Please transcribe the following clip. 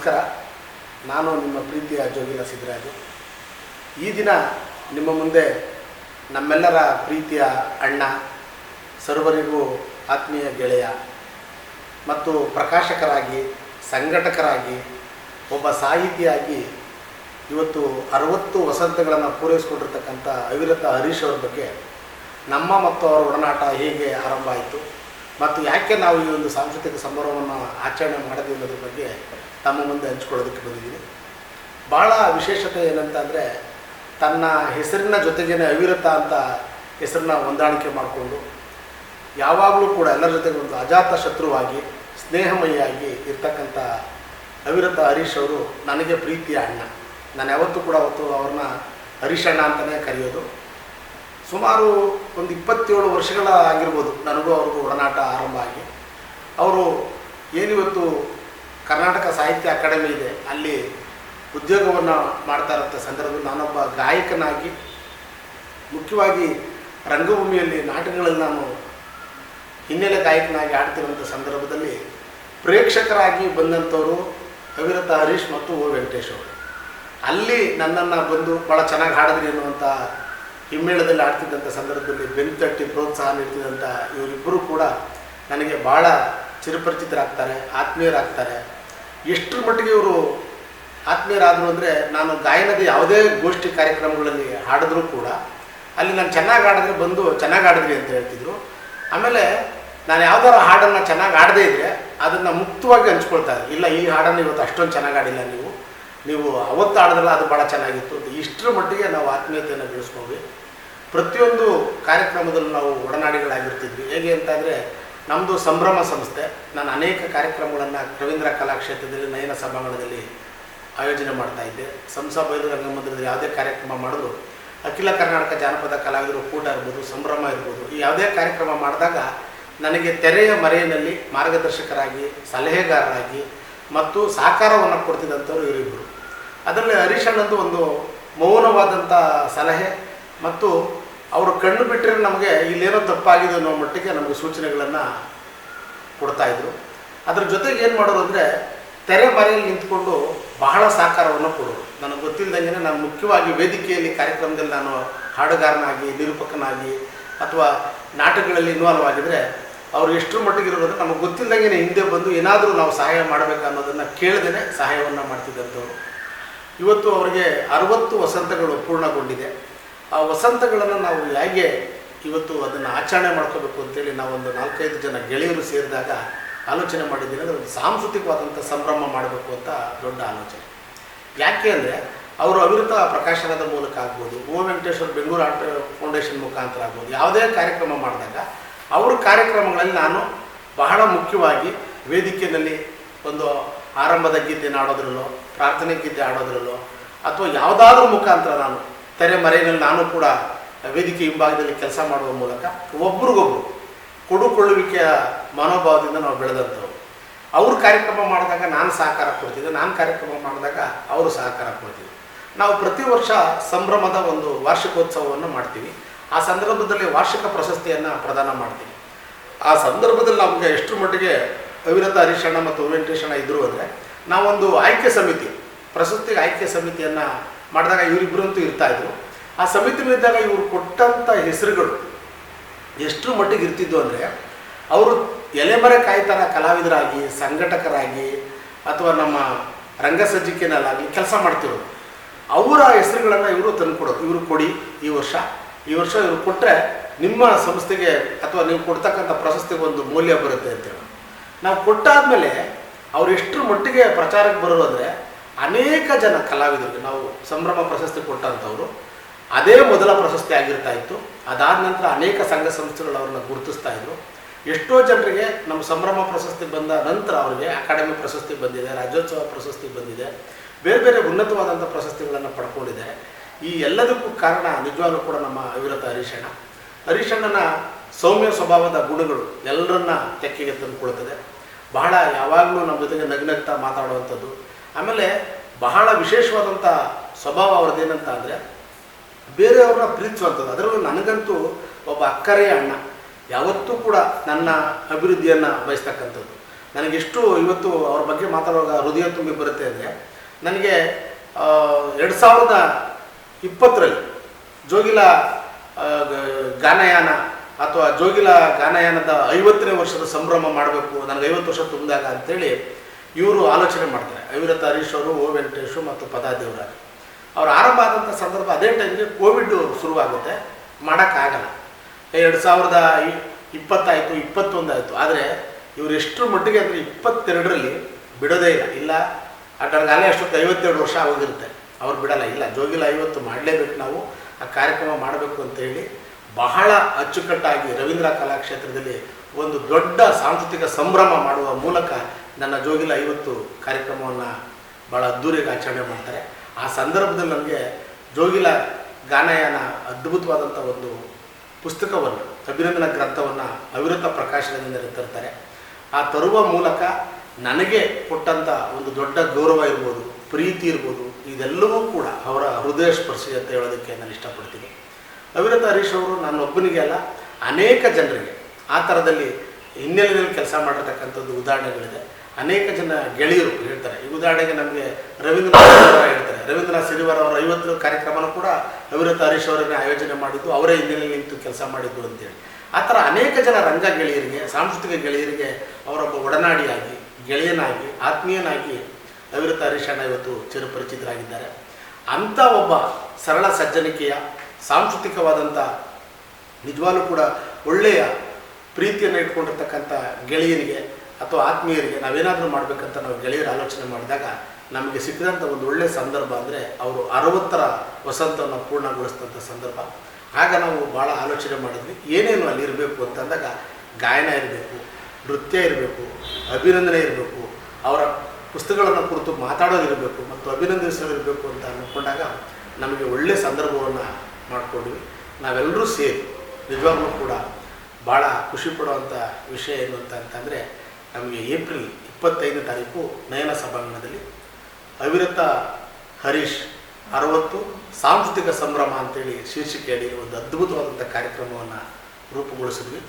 ನಮಸ್ಕಾರ. ನಾನು ನಿಮ್ಮ ಪ್ರೀತಿಯ ಜೋಗಿಲ ಸಿದ್ದರಾಜು ಈ ದಿನ ನಿಮ್ಮ ಮುಂದೆ ನಮ್ಮೆಲ್ಲರ ಪ್ರೀತಿಯ ಅಣ್ಣ, ಸರ್ವರಿಗೂ ಆತ್ಮೀಯ ಗೆಳೆಯ ಮತ್ತು ಪ್ರಕಾಶಕರಾಗಿ, ಸಂಘಟಕರಾಗಿ, ಒಬ್ಬ ಸಾಹಿತಿಯಾಗಿ ಇವತ್ತು ಅರವತ್ತು ವಸಂತಗಳನ್ನು ಪೂರೈಸಿಕೊಂಡಿರ್ತಕ್ಕಂಥ ಅವಿರತ ಹರೀಶ್ ಅವ್ರ ಬಗ್ಗೆ ನಮ್ಮ ಮತ್ತು ಅವರ ಒಡನಾಟ ಹೇಗೆ ಆರಂಭ ಆಯಿತು. ಮತ್ತು ಯಾಕೆ ನಾವು ಈ ಒಂದು ಸಾಂಸ್ಕೃತಿಕ ಸಂಭ್ರಮವನ್ನು ಆಚರಣೆ ಮಾಡಿದ್ವಿ ಅನ್ನೋದ್ರ ಬಗ್ಗೆ ತಮ್ಮ ಮುಂದೆ ಹಂಚ್ಕೊಳ್ಳೋದಕ್ಕೆ ಬಂದಿದ್ದೀನಿ. ಭಾಳ ವಿಶೇಷತೆ ಏನಂತಂದರೆ ತನ್ನ ಹೆಸರಿನ ಜೊತೆಗೇನೆ ಅವಿರತ ಅಂತ ಹೆಸರನ್ನ ಹೊಂದಾಣಿಕೆ ಮಾಡಿಕೊಂಡು ಯಾವಾಗಲೂ ಕೂಡ ಎಲ್ಲರ ಜೊತೆಗೆ ಒಂದು ಅಜಾತ ಶತ್ರುವಾಗಿ, ಸ್ನೇಹಮಯಿಯಾಗಿ ಇರ್ತಕ್ಕಂಥ ಅವಿರತ ಹರೀಶ್ ಅವರು ನನಗೆ ಪ್ರೀತಿಯ ಅಣ್ಣ. ನಾನು ಯಾವತ್ತೂ ಕೂಡ ಅವತ್ತು ಅವ್ರನ್ನ ಹರೀಶ್ ಅಣ್ಣ ಅಂತಲೇ ಕರೆಯೋದು. ಸುಮಾರು ಒಂದು ಇಪ್ಪತ್ತೇಳು ವರ್ಷಗಳ ಆಗಿರ್ಬೋದು ನನಗೂ ಅವ್ರಿಗೂ ಒಡನಾಟ ಆರಂಭ ಆಗಿ. ಅವರು ಏನಿವತ್ತು ಕರ್ನಾಟಕ ಸಾಹಿತ್ಯ ಅಕಾಡೆಮಿ ಇದೆ, ಅಲ್ಲಿ ಉದ್ಯೋಗವನ್ನು ಮಾಡ್ತಾ ಇರೋಂಥ ಸಂದರ್ಭದಲ್ಲಿ ನಾನೊಬ್ಬ ಗಾಯಕನಾಗಿ, ಮುಖ್ಯವಾಗಿ ರಂಗಭೂಮಿಯಲ್ಲಿ ನಾಟಕಗಳಲ್ಲಿ ನಾನು ಹಿನ್ನೆಲೆ ಗಾಯಕನಾಗಿ ಆಡ್ತಿರುವಂಥ ಸಂದರ್ಭದಲ್ಲಿ ಪ್ರೇಕ್ಷಕರಾಗಿ ಬಂದಂಥವರು ಅವಿರತ ಹರೀಶ್ ಮತ್ತು ಓ ವೆಂಕಟೇಶ್ ಅವರು. ಅಲ್ಲಿ ನನ್ನನ್ನು ಬಂದು ಭಾಳ ಚೆನ್ನಾಗಿ ಹಾಡಿದ್ರಿ ಅನ್ನುವಂಥ ಹಿಮ್ಮೇಳದಲ್ಲಿ ಆಡ್ತಿದ್ದಂಥ ಸಂದರ್ಭದಲ್ಲಿ ಬೆನ್ನು ತಟ್ಟಿ ಪ್ರೋತ್ಸಾಹ ನೀಡ್ತಿದ್ದಂಥ ಇವರಿಬ್ಬರು ಕೂಡ ನನಗೆ ಭಾಳ ಚಿರಪರಿಚಿತರಾಗ್ತಾರೆ, ಆತ್ಮೀಯರಾಗ್ತಾರೆ. ಎಷ್ಟರ ಮಟ್ಟಿಗೆ ಇವರು ಆತ್ಮೀಯರಾದರು ಅಂದರೆ ನಾನು ಗಾಯನದ ಯಾವುದೇ ಗೋಷ್ಠಿ ಕಾರ್ಯಕ್ರಮಗಳಲ್ಲಿ ಹಾಡಿದ್ರೂ ಕೂಡ ಅಲ್ಲಿ ನಾನು ಚೆನ್ನಾಗಿ ಹಾಡಿದ್ರೆ ಬಂದು ಚೆನ್ನಾಗಿ ಹಾಡಿದ್ರಿ ಅಂತ ಹೇಳ್ತಿದ್ರು. ಆಮೇಲೆ ನಾನು ಯಾವ್ದಾರ ಹಾಡನ್ನು ಚೆನ್ನಾಗಿ ಆಡದೇ ಇದ್ದರೆ ಅದನ್ನು ಮುಕ್ತವಾಗಿ ಹಂಚ್ಕೊಳ್ತಾ ಇದ್ದೆ. ಇಲ್ಲ, ಈ ಹಾಡನ್ನು ಇವತ್ತು ಅಷ್ಟೊಂದು ಚೆನ್ನಾಗಿ ಆಡಿಲ್ಲ ನೀವು. ನೀವು ಅವತ್ತು ಆಡಿದ್ರಲ್ಲ ಅದು ಭಾಳ ಚೆನ್ನಾಗಿತ್ತು ಇಷ್ಟರ ಮಟ್ಟಿಗೆ ನಾವು ಆತ್ಮೀಯತೆಯನ್ನು ಬೆಳೆಸ್ಕೊಂಡ್ವಿ. ಪ್ರತಿಯೊಂದು ಕಾರ್ಯಕ್ರಮದಲ್ಲೂ ನಾವು ಒಡನಾಡಿಗಳಾಗಿರ್ತಿದ್ವಿ. ಹೇಗೆ ಅಂತಂದರೆ ನಮ್ಮದು ಸಂಭ್ರಮ ಸಂಸ್ಥೆ, ನಾನು ಅನೇಕ ಕಾರ್ಯಕ್ರಮಗಳನ್ನು ರವೀಂದ್ರ ಕಲಾಕ್ಷೇತ್ರದಲ್ಲಿ, ನಯನ ಸಭಾಂಗಣದಲ್ಲಿ ಆಯೋಜನೆ ಮಾಡ್ತಾ ಇದ್ದೆ. ಸಂಸಾ ಬೈದು ರಂಗಮಂದಿರದಲ್ಲಿ ಯಾವುದೇ ಕಾರ್ಯಕ್ರಮ ಮಾಡಿದ್ರು, ಅಖಿಲ ಕರ್ನಾಟಕ ಜಾನಪದ ಕಲಾವಿದರು ಕೂಟ ಇರ್ಬೋದು, ಸಂಭ್ರಮ ಇರ್ಬೋದು, ಈ ಯಾವುದೇ ಕಾರ್ಯಕ್ರಮ ಮಾಡಿದಾಗ ನನಗೆ ತೆರೆಯ ಮರೆಯಲ್ಲಿ ಮಾರ್ಗದರ್ಶಕರಾಗಿ, ಸಲಹೆಗಾರರಾಗಿ ಮತ್ತು ಸಹಕಾರವನ್ನು ಕೊಡ್ತಿದ್ದಂಥವ್ರು ಇವರಿಬ್ಬರು ಅದರಲ್ಲಿ ಹರೀಶ್ ಅಣ್ಣಂದು ಒಂದು ಮೌನವಾದಂಥ ಸಲಹೆ ಮತ್ತು ಅವರು ಕಣ್ಣು ಬಿಟ್ಟರೆ ನಮಗೆ ಇಲ್ಲೇನೋ ತಪ್ಪಾಗಿದೆ ಅನ್ನೋ ಮಟ್ಟಿಗೆ ನಮಗೆ ಸೂಚನೆಗಳನ್ನು ಕೊಡ್ತಾಯಿದ್ರು ಅದ್ರ ಜೊತೆಗೆ ಏನು ಮಾಡೋರು ಅಂದರೆ ತೆರೆ ಮರೆಯಲ್ಲಿ ನಿಂತ್ಕೊಂಡು ಬಹಳ ಸಹಕಾರವನ್ನು ಕೊಡೋರು. ನನಗೆ ಗೊತ್ತಿಲ್ಲದಂಗೆ ನಾನು ಮುಖ್ಯವಾಗಿ ವೇದಿಕೆಯಲ್ಲಿ ಕಾರ್ಯಕ್ರಮದಲ್ಲಿ ನಾನು ಹಾಡುಗಾರನಾಗಿ, ನಿರೂಪಕನಾಗಿ ಅಥವಾ ನಾಟಕಗಳಲ್ಲಿ ಇನ್ವಾಲ್ವ್ ಆಗಿದರೆ ಅವ್ರು ಎಷ್ಟರ ಮಟ್ಟಿಗೆ ಇರೋದು ನಮಗೆ ಗೊತ್ತಿಲ್ಲದಂಗೆ ಹಿಂದೆ ಬಂದು ಏನಾದರೂ ನಾವು ಸಹಾಯ ಮಾಡಬೇಕು ಅನ್ನೋದನ್ನು ಕೇಳದೇ ಸಹಾಯವನ್ನು ಮಾಡ್ತಿದ್ದಂಥವ್ರು. ಇವತ್ತು ಅವರಿಗೆ ಅರವತ್ತು ವಸಂತಗಳು ಪೂರ್ಣಗೊಂಡಿದೆ. ಆ ವಸಂತಗಳನ್ನು ನಾವು ಹೇಗೆ ಇವತ್ತು ಅದನ್ನು ಆಚರಣೆ ಮಾಡ್ಕೋಬೇಕು ಅಂತೇಳಿ ನಾವೊಂದು ನಾಲ್ಕೈದು ಜನ ಗೆಳೆಯರು ಸೇರಿದಾಗ ಆಲೋಚನೆ ಮಾಡಿದ್ದೀನಿ ಅಂದರೆ ಒಂದು ಸಾಂಸ್ಕೃತಿಕವಾದಂಥ ಸಂಭ್ರಮ ಮಾಡಬೇಕು ಅಂತ ದೊಡ್ಡ ಆಲೋಚನೆ. ಯಾಕೆ ಅಂದರೆ ಅವರು ಅವಿರತ ಪ್ರಕಾಶನದ ಮೂಲಕ ಆಗ್ಬೋದು ಓ ವೆಂಕಟೇಶ್ವರ ಬೆಂಗಳೂರು ಆರ್ಟ್ ಫೌಂಡೇಶನ್ ಮುಖಾಂತರ ಆಗ್ಬೋದು, ಯಾವುದೇ ಕಾರ್ಯಕ್ರಮ ಮಾಡಿದಾಗ ಅವರ ಕಾರ್ಯಕ್ರಮಗಳಲ್ಲಿ ನಾನು ಬಹಳ ಮುಖ್ಯವಾಗಿ ವೇದಿಕೆಯಲ್ಲಿ ಒಂದು ಆರಂಭದ ಗೀತೆಯನ್ನು ಆಡೋದ್ರಲ್ಲೋ ಪ್ರಾರ್ಥನೆ ಗೀತೆ ಆಡೋದ್ರಲ್ಲೋ ಅಥವಾ ಯಾವುದಾದ್ರೂ ಮುಖಾಂತರ ನಾನು ತೆರೆ ಮರೆಯಲ್ಲಿ ನಾನು ಕೂಡ ವೇದಿಕೆ ಹಿಂಭಾಗದಲ್ಲಿ ಕೆಲಸ ಮಾಡುವ ಮೂಲಕ ಒಬ್ರಿಗೊಬ್ರು ಕೊಡುಕೊಳ್ಳುವಿಕೆಯ ಮನೋಭಾವದಿಂದ ನಾವು ಬೆಳೆದಂಥವ್ರು. ಅವರು ಕಾರ್ಯಕ್ರಮ ಮಾಡಿದಾಗ ನಾನು ಸಹಕಾರ ಕೊಡ್ತಿದ್ದೆ, ನಾನು ಕಾರ್ಯಕ್ರಮ ಮಾಡಿದಾಗ ಅವರು ಸಹಕಾರ ಕೊಡ್ತಿದ್ದೆ ನಾವು ಪ್ರತಿ ವರ್ಷ ಸಂಭ್ರಮದ ಒಂದು ವಾರ್ಷಿಕೋತ್ಸವವನ್ನು ಮಾಡ್ತೀವಿ. ಆ ಸಂದರ್ಭದಲ್ಲಿ ವಾರ್ಷಿಕ ಪ್ರಶಸ್ತಿಯನ್ನು ಪ್ರದಾನ ಮಾಡ್ತೀವಿ. ಆ ಸಂದರ್ಭದಲ್ಲಿ ನಮಗೆ ಎಷ್ಟು ಮಟ್ಟಿಗೆ ಅವಿರತ ಹರೀಶಣ್ಣ ಮತ್ತು ವೆಂಕಟೇಶಣ್ಣ ಇದ್ದರು ಅಂದರೆ ನಾವೊಂದು ಆಯ್ಕೆ ಸಮಿತಿ ಪ್ರಶಸ್ತಿಗೆ ಆಯ್ಕೆ ಸಮಿತಿಯನ್ನು ಮಾಡಿದಾಗ ಇವರಿಬ್ಬರಂತೂ ಇರ್ತಾಯಿದ್ರು ಆ ಸಮಿತಿಲಿದ್ದಾಗ ಇವರು ಕೊಟ್ಟಂಥ ಹೆಸರುಗಳು ಎಷ್ಟರ ಮಟ್ಟಿಗೆ ಇರ್ತಿದ್ದು ಅಂದರೆ ಅವರು ಎಲೆಮರೆ ಕಾಯ್ತಾರ ಕಲಾವಿದರಾಗಿ, ಸಂಘಟಕರಾಗಿ ಅಥವಾ ನಮ್ಮ ರಂಗಸಜ್ಜಿಕೆನಲ್ಲಾಗಲಿ ಕೆಲಸ ಮಾಡ್ತಿರೋದು ಅವರ ಹೆಸರುಗಳನ್ನು ಇವರು ತಂದುಕೊಡೋದು ಇವರು ಕೊಡಿ ಈ ವರ್ಷ ಈ ವರ್ಷ ಇವರು ಕೊಟ್ಟರೆ ನಿಮ್ಮ ಸಂಸ್ಥೆಗೆ ಅಥವಾ ನೀವು ಕೊಡ್ತಕ್ಕಂಥ ಪ್ರಶಸ್ತಿಗೆ ಒಂದು ಮೌಲ್ಯ ಬರುತ್ತೆ ಅಂತೇಳಿ ನಾವು ಕೊಟ್ಟಾದಮೇಲೆ ಅವ್ರು ಎಷ್ಟು ಮಟ್ಟಿಗೆ ಪ್ರಚಾರಕ್ಕೆ ಬರೋರು ಅಂದರೆ ಅನೇಕ ಜನ ಕಲಾವಿದರಿಗೆ ನಾವು ಸಂಭ್ರಮ ಪ್ರಶಸ್ತಿ ಕೊಟ್ಟಂಥವರು, ಅದೇ ಮೊದಲ ಪ್ರಶಸ್ತಿ ಆಗಿರ್ತಾ ಇತ್ತು. ಅದಾದ ನಂತರ ಅನೇಕ ಸಂಘ ಸಂಸ್ಥೆಗಳು ಅವ್ರನ್ನ ಗುರುತಿಸ್ತಾ ಇದ್ರು. ಎಷ್ಟೋ ಜನರಿಗೆ ನಮ್ಮ ಸಂಭ್ರಮ ಪ್ರಶಸ್ತಿ ಬಂದ ನಂತರ ಅವರಿಗೆ ಅಕಾಡೆಮಿ ಪ್ರಶಸ್ತಿ ಬಂದಿದೆ, ರಾಜ್ಯೋತ್ಸವ ಪ್ರಶಸ್ತಿ ಬಂದಿದೆ, ಬೇರೆ ಬೇರೆ ಉನ್ನತವಾದಂಥ ಪ್ರಶಸ್ತಿಗಳನ್ನು ಪಡ್ಕೊಂಡಿದೆ. ಈ ಎಲ್ಲದಕ್ಕೂ ಕಾರಣ ನಿಜವಾಗ್ಲೂ ಕೂಡ ನಮ್ಮ ಅವಿರತ ಹರೀಶಣ್ಣ. ಹರೀಶಣ್ಣನ ಸೌಮ್ಯ ಸ್ವಭಾವದ ಗುಣಗಳು ಎಲ್ಲರನ್ನ ತೆಕ್ಕೆಗೆ ತಂದುಕೊಳ್ತದೆ. ಬಹಳ ಯಾವಾಗಲೂ ನಮ್ಮ ಜೊತೆಗೆ ನಗ್ನಗ್ತಾ ಮಾತಾಡುವಂಥದ್ದು. ಆಮೇಲೆ ಬಹಳ ವಿಶೇಷವಾದಂಥ ಸ್ವಭಾವ ಅವ್ರದ್ದೇನಂತ ಅಂದರೆ ಬೇರೆಯವ್ರನ್ನ ಪ್ರೀತಿಸುವಂಥದ್ದು. ಅದರಲ್ಲೂ ನನಗಂತೂ ಒಬ್ಬ ಅಕ್ಕರೆಯ ಅಣ್ಣ. ಯಾವತ್ತೂ ಕೂಡ ನನ್ನ ಅಭಿವೃದ್ಧಿಯನ್ನು ಬಯಸ್ತಕ್ಕಂಥದ್ದು. ನನಗೆಷ್ಟು ಇವತ್ತು ಅವ್ರ ಬಗ್ಗೆ ಮಾತಾಡುವಾಗ ಹೃದಯ ತುಂಬಿ ಬರುತ್ತೆ ಅಂದರೆ ನನಗೆ ಎರಡು ಸಾವಿರದ ಇಪ್ಪತ್ತರಲ್ಲಿ ಜೋಗಿಲ ಗಾನಯಾನ ಅಥವಾ ಜೋಗಿಲ ಗಾನಯಾನದ ಐವತ್ತನೇ ವರ್ಷದ ಸಂಭ್ರಮ ಮಾಡಬೇಕು, ನನಗೆ ಐವತ್ತು ವರ್ಷ ತುಂಬಿದಾಗ ಅಂತೇಳಿ ಇವರು ಆಲೋಚನೆ ಮಾಡ್ತಾರೆ. ಅವಿರತ ಹರೀಶ್ ಅವರು ಓ ವೆಂಕಟೇಶು ಮತ್ತು ಪದಾದೇವರ ಅವರು ಆರಂಭ ಆದಂಥ ಸಂದರ್ಭ ಅದೇ ಟೈಮ್ಗೆ ಕೋವಿಡ್ ಶುರುವಾಗುತ್ತೆ. ಮಾಡೋಕ್ಕಾಗಲ್ಲ. ಎರಡು ಸಾವಿರದ ಇಪ್ಪತ್ತಾಯಿತು, ಇಪ್ಪತ್ತೊಂದಾಯಿತು. ಆದರೆ ಇವರು ಎಷ್ಟರ ಮಟ್ಟಿಗೆ ಅಂದರೆ ಇಪ್ಪತ್ತೆರಡರಲ್ಲಿ ಬಿಡೋದೇ ಇಲ್ಲ. ಇಲ್ಲ ಅಡ್ಡಗಾಲೆ ಅಷ್ಟೊತ್ತು ಐವತ್ತೆರಡು ವರ್ಷ ಆಗೋಗಿರುತ್ತೆ. ಅವ್ರು ಬಿಡಲ್ಲ. ಇಲ್ಲ, ಜೋಗಿಲ ಐವತ್ತು ಮಾಡಲೇಬೇಕು ನಾವು. ಆ ಕಾರ್ಯಕ್ರಮ ಮಾಡಬೇಕು ಅಂತ ಹೇಳಿ ಬಹಳ ಅಚ್ಚುಕಟ್ಟಾಗಿ ರವೀಂದ್ರ ಕಲಾಕ್ಷೇತ್ರದಲ್ಲಿ ಒಂದು ದೊಡ್ಡ ಸಾಂಸ್ಕೃತಿಕ ಸಂಭ್ರಮ ಮಾಡುವ ಮೂಲಕ ನನ್ನ ಜೋಗಿಲ ಐವತ್ತು ಕಾರ್ಯಕ್ರಮವನ್ನು ಭಾಳ ಅದ್ದೂರಿಯಾಗಿ ಆಚರಣೆ ಮಾಡ್ತಾರೆ. ಆ ಸಂದರ್ಭದಲ್ಲಿ ನನಗೆ ಜೋಗಿಲ ಗಾನಯಾನ ಅದ್ಭುತವಾದಂಥ ಒಂದು ಪುಸ್ತಕವನ್ನು, ಅಭಿನಂದನ ಗ್ರಂಥವನ್ನು ಅವಿರತ ಪ್ರಕಾಶನದಿಂದ ತರ್ತಾರೆ ಆ ತರುವ ಮೂಲಕ ನನಗೆ ಕೊಟ್ಟಂಥ ಒಂದು ದೊಡ್ಡ ಗೌರವ ಇರ್ಬೋದು, ಪ್ರೀತಿ ಇರ್ಬೋದು, ಇದೆಲ್ಲವೂ ಕೂಡ ಅವರ ಹೃದಯ ಸ್ಪರ್ಶಿ ಅಂತ ಹೇಳೋದಕ್ಕೆ ನಾನು ಇಷ್ಟಪಡ್ತೀನಿ. ಅವಿರತ ಹರೀಶ್ ಅವರು ನಾನು ಒಬ್ಬನಿಗೆ ಅಲ್ಲ, ಅನೇಕ ಜನರಿಗೆ ಆ ಥರದಲ್ಲಿ ಹಿನ್ನೆಲೆಯಲ್ಲಿ ಕೆಲಸ ಮಾಡಿರ್ತಕ್ಕಂಥದ್ದು ಉದಾಹರಣೆಗಳಿದೆ. ಅನೇಕ ಜನ ಗೆಳೆಯರು ಹೇಳ್ತಾರೆ. ಈ ಉದಾಹರಣೆಗೆ ನಮಗೆ ರವೀಂದ್ರನಾಥ್ ಹೇಳ್ತಾರೆ. ರವೀಂದ್ರನಾಥ್ ಸಿರಿವಾರ ಅವರ ಐವತ್ತು ಕಾರ್ಯಕ್ರಮನ ಕೂಡ ಅವಿರತ ಹರೀಶ್ ಅವರನ್ನೇ ಆಯೋಜನೆ ಮಾಡಿದ್ದು, ಅವರೇ ಹಿನ್ನೆಲೆಯಲ್ಲಿ ನಿಂತು ಕೆಲಸ ಮಾಡಿದ್ದು ಅಂತೇಳಿ. ಆ ಥರ ಅನೇಕ ಜನ ರಂಗ ಗೆಳೆಯರಿಗೆ, ಸಾಂಸ್ಕೃತಿಕ ಗೆಳೆಯರಿಗೆ ಅವರೊಬ್ಬ ಒಡನಾಡಿಯಾಗಿ, ಗೆಳೆಯನಾಗಿ, ಆತ್ಮೀಯನಾಗಿ ಅವಿರತ ಹರೀಶಣ್ಣ ಇವತ್ತು ಚಿರಪರಿಚಿತರಾಗಿದ್ದಾರೆ. ಅಂಥ ಒಬ್ಬ ಸರಳ ಸಜ್ಜನಿಕೆಯ, ಸಾಂಸ್ಕೃತಿಕವಾದಂಥ, ನಿಜವಾಗ್ಲೂ ಕೂಡ ಒಳ್ಳೆಯ ಪ್ರೀತಿಯನ್ನು ಇಟ್ಕೊಂಡಿರ್ತಕ್ಕಂಥ ಗೆಳೆಯನಿಗೆ ಅಥವಾ ಆತ್ಮೀಯರಿಗೆ ನಾವೇನಾದರೂ ಮಾಡಬೇಕಂತ ನಾವು ಗೆಳೆಯರು ಆಲೋಚನೆ ಮಾಡಿದಾಗ ನಮಗೆ ಸಿಕ್ಕಿದಂಥ ಒಂದು ಒಳ್ಳೆಯ ಸಂದರ್ಭ ಅಂದರೆ ಅವರು ಅರವತ್ತರ ವಸಂತವನ್ನು ಪೂರ್ಣಗೊಳಿಸಿದಂಥ ಸಂದರ್ಭ. ಆಗ ನಾವು ಭಾಳ ಆಲೋಚನೆ ಮಾಡಿದ್ವಿ. ಏನೇನು ಅಲ್ಲಿ ಇರಬೇಕು ಅಂತಂದಾಗ ಗಾಯನ ಇರಬೇಕು, ನೃತ್ಯ ಇರಬೇಕು, ಅಭಿನಂದನೆ ಇರಬೇಕು, ಅವರ ಪುಸ್ತಕಗಳನ್ನು ಕುರಿತು ಮಾತಾಡೋದಿರಬೇಕು ಮತ್ತು ಅಭಿನಂದಿಸೋದಿರಬೇಕು ಅಂತ ಅಂದ್ಕೊಂಡಾಗ ನಮಗೆ ಒಳ್ಳೆಯ ಸಂದರ್ಭವನ್ನು ಮಾಡಿಕೊಂಡ್ವಿ. ನಾವೆಲ್ಲರೂ ಸೇರಿ ನಿಜವಾಗ್ಲೂ ಕೂಡ ಭಾಳ ಖುಷಿ ಪಡುವಂಥ ವಿಷಯ ಏನು ಅಂತ ಅಂತಂದರೆ ನಮಗೆ ಏಪ್ರಿಲ್ ಇಪ್ಪತ್ತೈದನೇ ತಾರೀಕು ನಯನ ಸಭಾಂಗಣದಲ್ಲಿ ಅವಿರತ ಹರೀಶ್ ಅರವತ್ತು ಸಾಂಸ್ಕೃತಿಕ ಸಂಭ್ರಮ ಅಂತೇಳಿ ಶೀರ್ಷಿಕೆಯಲ್ಲಿ ಒಂದು ಅದ್ಭುತವಾದಂಥ ಕಾರ್ಯಕ್ರಮವನ್ನು ರೂಪುಗೊಳಿಸಿದ್ವಿ.